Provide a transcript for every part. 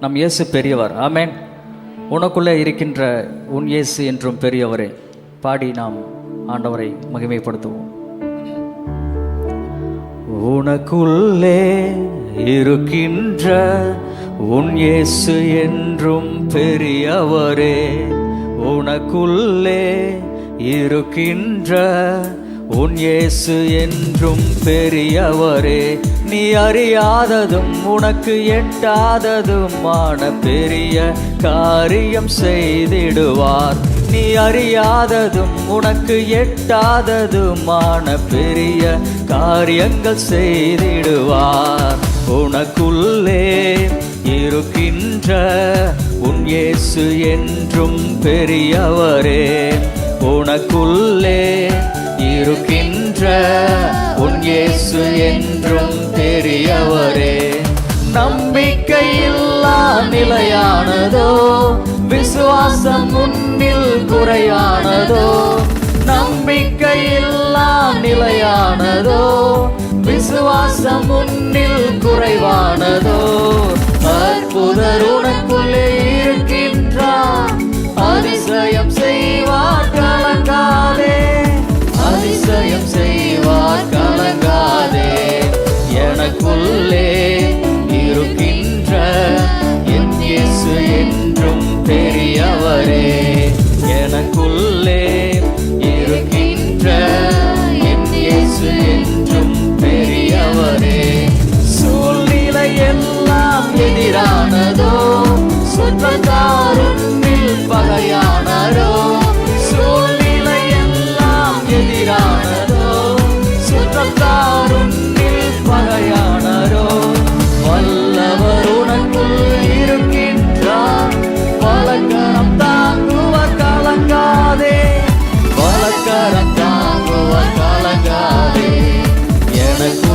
நம் இயேசு பெரியவர். ஆமேன். உனக்குள்ளே இருக்கின்ற உன் இயேசு என்றும் பெரியவரே பாடி நாம் ஆண்டவரை மகிமைப்படுத்துவோம். உனக்குள்ளே இருக்கின்ற உன் இயேசு என்றும் பெரியவரே உனக்குள்ளே இருக்கின்ற உன் இயேசு என்றும் பெரியவரே நீ அறியாததும் உனக்கு எட்டாததுமான பெரிய காரியம் செய்திடுவார். நீ அறியாததும் உனக்கு எட்டாததுமான பெரிய காரியங்கள் செய்திடுவார். உனக்குள்ளே இருக்கின்ற உன் இயேசு என்றும் பெரியவரே உனக்குள்ளே இருக்கின்ற உன் இயேசு என்றும் பெரியவரே. நம்பிக்கையில்லா நிலையானதோ விசுவாசம் முன்னில் குறையானதோ நம்பிக்கையில்லா நிலையானதோ விசுவாசம் முன்னில் குறைவானதோ.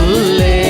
累。